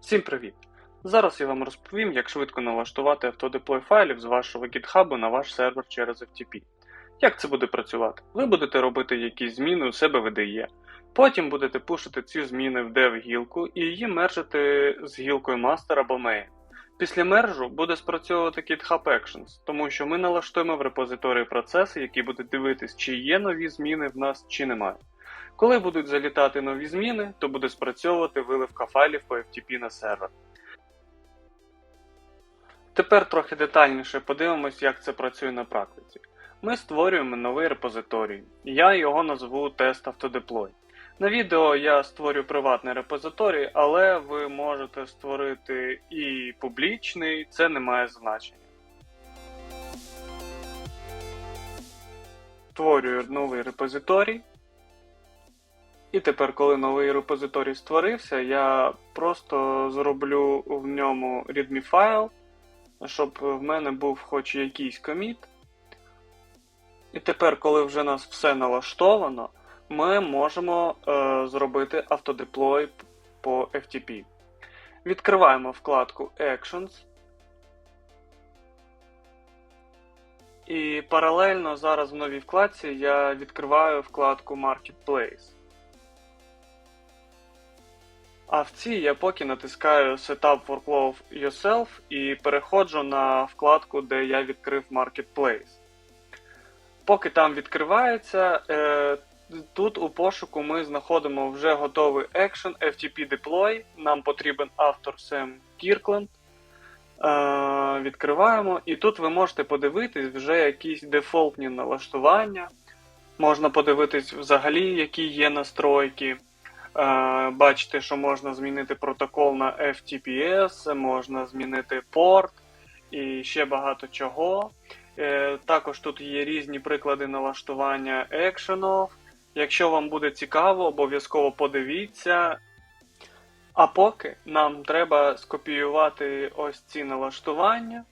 Всім привіт! Зараз я вам розповім, як швидко налаштувати автодеплой файлів з вашого GitHub на ваш сервер через FTP. Як це буде працювати? Ви будете робити якісь зміни у себе в IDE. Потім будете пушити ці зміни в dev-гілку і її мержити з гілкою master або main. Після мержу буде спрацьовувати GitHub Actions, тому що ми налаштуємо в репозиторії процеси, які будуть дивитись, чи є нові зміни в нас, чи немає. Коли будуть залітати нові зміни, то буде спрацьовувати виливка файлів по FTP на сервер. Тепер трохи детальніше подивимось, як це працює на практиці. Ми створюємо новий репозиторій. Я його назву Test Autodeploy. На відео я створю приватний репозиторій, але ви можете створити і публічний, це не має значення. Створюю новий репозиторій. І тепер, коли новий репозиторій створився, я просто зроблю в ньому readme файл, щоб в мене був хоч якийсь коміт. І тепер, коли вже нас все налаштовано, ми можемо е, зробити автодеплой по FTP. Відкриваємо вкладку Actions. І паралельно зараз в новій вкладці я відкриваю вкладку Marketplace. А в цій я поки натискаю Setup Workflow Yourself і переходжу на вкладку, де я відкрив Marketplace. Поки там відкривається, е, тут у пошуку ми знаходимо вже готовий Action FTP Deploy. Нам потрібен автор Sam Kirkland. Е, відкриваємо, і тут ви можете подивитись вже якісь дефолтні налаштування. Можна подивитись взагалі, які є настройки. Е, Бачите, що можна змінити протокол на FTPS, можна змінити порт і ще багато чого. Е, Також тут є різні приклади налаштування екшенів. Якщо вам буде цікаво, обов'язково подивіться. А поки нам треба скопіювати ось ці налаштування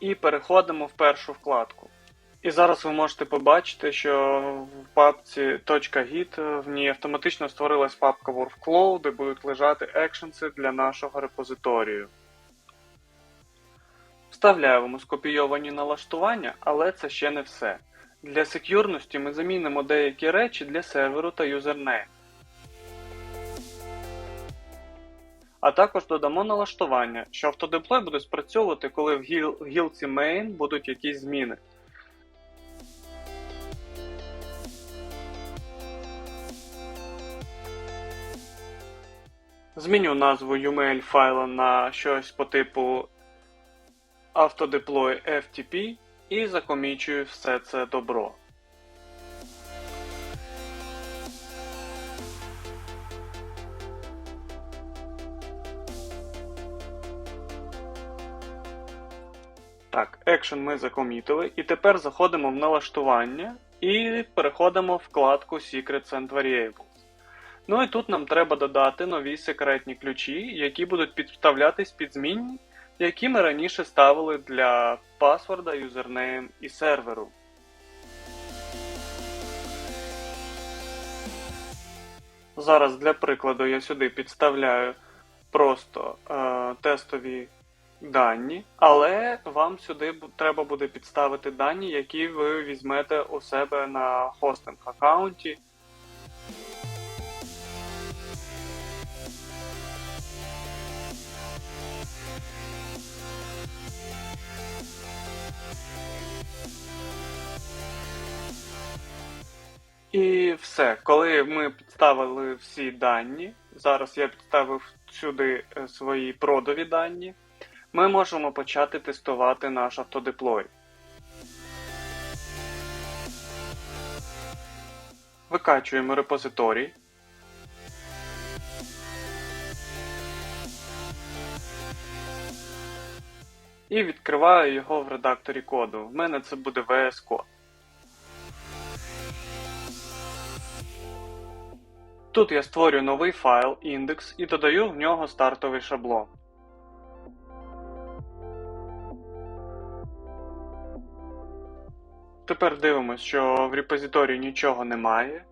і переходимо в першу вкладку. І зараз ви можете побачити, що в папці .git в ній автоматично створилась папка Workflow, де будуть лежати екшенси для нашого репозиторію. Вставляємо скопійовані налаштування, але це ще не все. Для сек'юрності ми замінимо деякі речі для серверу та юзернейм. А також додамо налаштування, що автодеплой буде спрацьовувати, коли в гілці main будуть якісь зміни. Зміню назву UML файла на щось по типу автодеплой FTP і закомічую все це добро. Так, Action ми закомітили, і тепер заходимо в налаштування і переходимо в вкладку Secrets and Variables. Ну і тут нам треба додати нові секретні ключі, які будуть підставлятись під змінні, які ми раніше ставили для паспорта, юзернейм і серверу. Зараз для прикладу я сюди підставляю просто е, тестові дані, але вам сюди треба буде підставити дані, які ви візьмете у себе на хостинг аккаунті. І все. Коли ми підставили всі дані, зараз я підставив сюди е, свої продові дані, ми можемо почати тестувати наш автодеплой. Викачуємо репозиторій. І відкриваю його в редакторі коду. В мене це буде VS Code. Тут я створюю новий файл індекс і додаю в нього стартовий шаблон. Тепер дивимося, що в репозиторії нічого немає.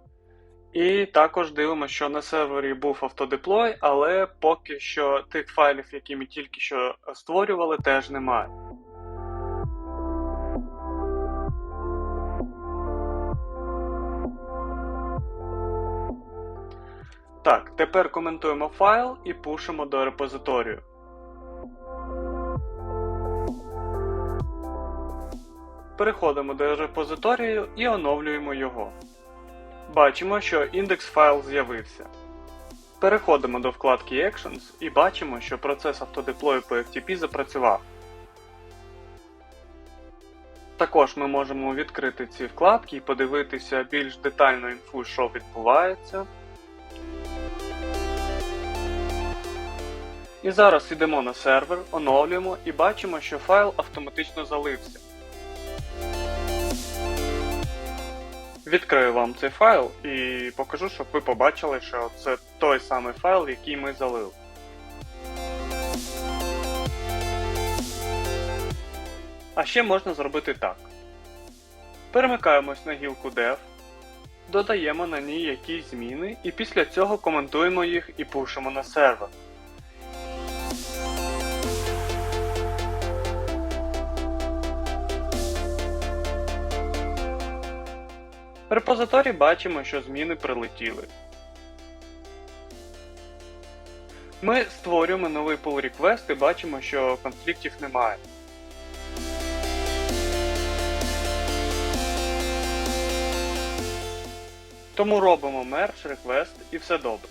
І також дивимося, що на сервері був автодеплой, але поки що тих файлів, які ми тільки що створювали, теж немає. Так, тепер коментуємо файл і пушимо до репозиторію. Переходимо до репозиторію і оновлюємо його. Бачимо, що індекс файл з'явився. Переходимо до вкладки Actions і бачимо, що процес автодеплою по FTP запрацював. Також ми можемо відкрити ці вкладки і подивитися більш детальну інфу, що відбувається. І зараз йдемо на сервер, оновлюємо і бачимо, що файл автоматично залився. Відкрию вам цей файл і покажу, щоб ви побачили, що це той самий файл, який ми залили. А ще можна зробити так. Перемикаємось на гілку Dev, додаємо на ній якісь зміни і після цього коментуємо їх і пушимо на сервер. В репозиторії бачимо, що зміни прилетіли. Ми створюємо новий pull request і бачимо, що конфліктів немає. Тому робимо merge request і все добре.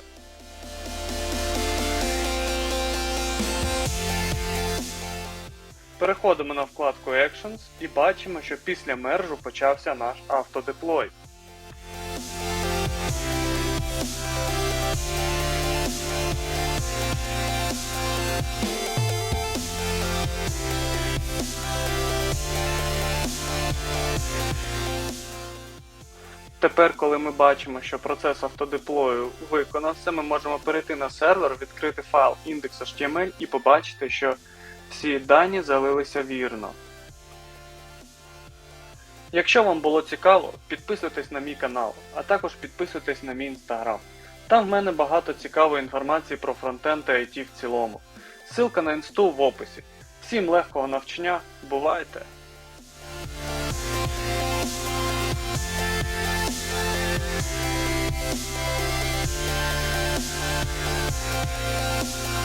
Переходимо на вкладку Actions і бачимо, що після мержу почався наш автодеплой. Тепер, коли ми бачимо, що процес автодеплою виконався, ми можемо перейти на сервер, відкрити файл index.html і побачити, що всі дані залилися вірно. Якщо вам було цікаво, підписуйтесь на мій канал, а також підписуйтесь на мій інстаграм. Там в мене багато цікавої інформації про фронтенд та IT в цілому. Ссылка на інсту в описі. Всім легкого навчання, бувайте! Música